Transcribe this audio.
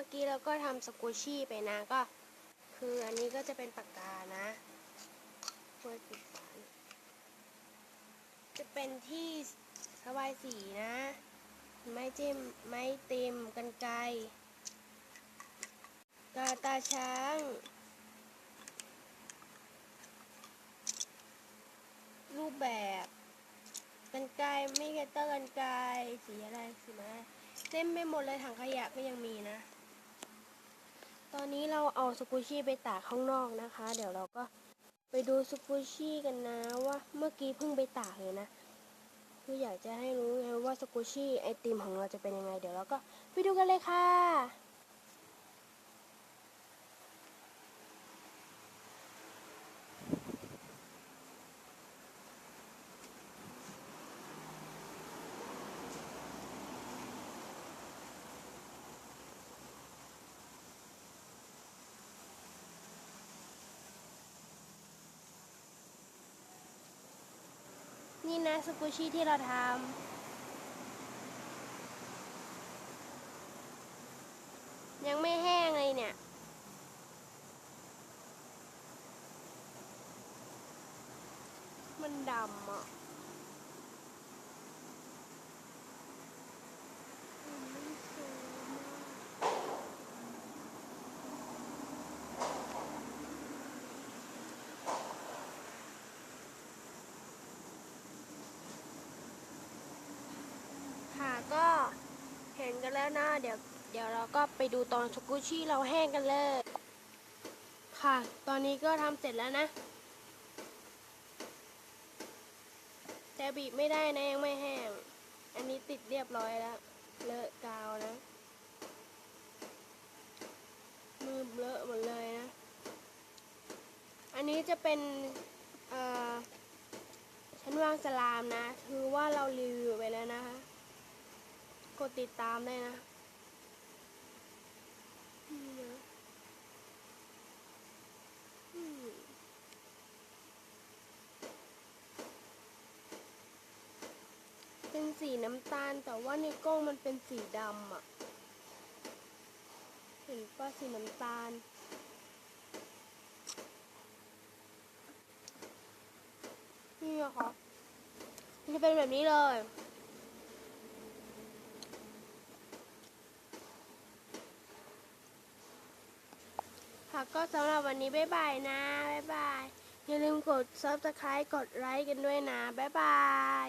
มื่อกี้เราก็ทำสกูชี่ไปนะก็ คืออันนี้ก็จะเป็นปากกานะเพื่อปิดฝานจะเป็นที่ระบายสีนะ ไม้จิ้มไม้ติมกันไกรกาตาช้างรูปแบบกันไกรไม่เกตเตอร์กันไกรสีอะไรสีไม้เต็มไปหมดเลยถังขยะก็ยังมีนะ ตอนนี้เราเอาสกูชี่ไปตากข้างนอกนะคะ เดี๋ยวเราก็ไปดูสกูชี่กันนะว่าเมื่อกี้เพิ่งไปตากเลยนะ คืออยากจะให้รู้ไงว่าสกูชี่ไอติมของเราจะเป็นยังไง เดี๋ยวเราก็ไปดูกันเลยค่ะ นี่นะสกูชี่ที่เราทำยังไม่แห้งเลยเนี่ย มันดำอะมันไม่สวยมากค่ะ ก็เห็นกันแล้วนะ เดี๋ยวเดี๋ยวเราก็ไปดูตอนสกูชี่เราแห้งกันเลย ค่ะ ตอนนี้ก็ทำเสร็จแล้วนะ แต่บีบไม่ได้นะยังไม่แห้ง อันนี้ติดเรียบร้อยแล้ว เลอะกาวนะ มือเลอะหมดเลยนะ อันนี้จะเป็น เอ่อชั้นวางสลามนะ คือว่าเรารีวิวไปแล้วนะคะ กดติดตามได้นะนี่นะเป็นสีน้ำตาลแต่ว่าในกล้องมันเป็นสีดำอะเห็นป่ะสีน้ำตาลนี่อะค่ะมันจะเป็นแบบนี้เลย ค่ะก็สำหรับวันนี้บ๊ายบายนะบ๊ายบายอย่าลืมกด subscribe กดไลค์กันด้วยนะบ๊ายบาย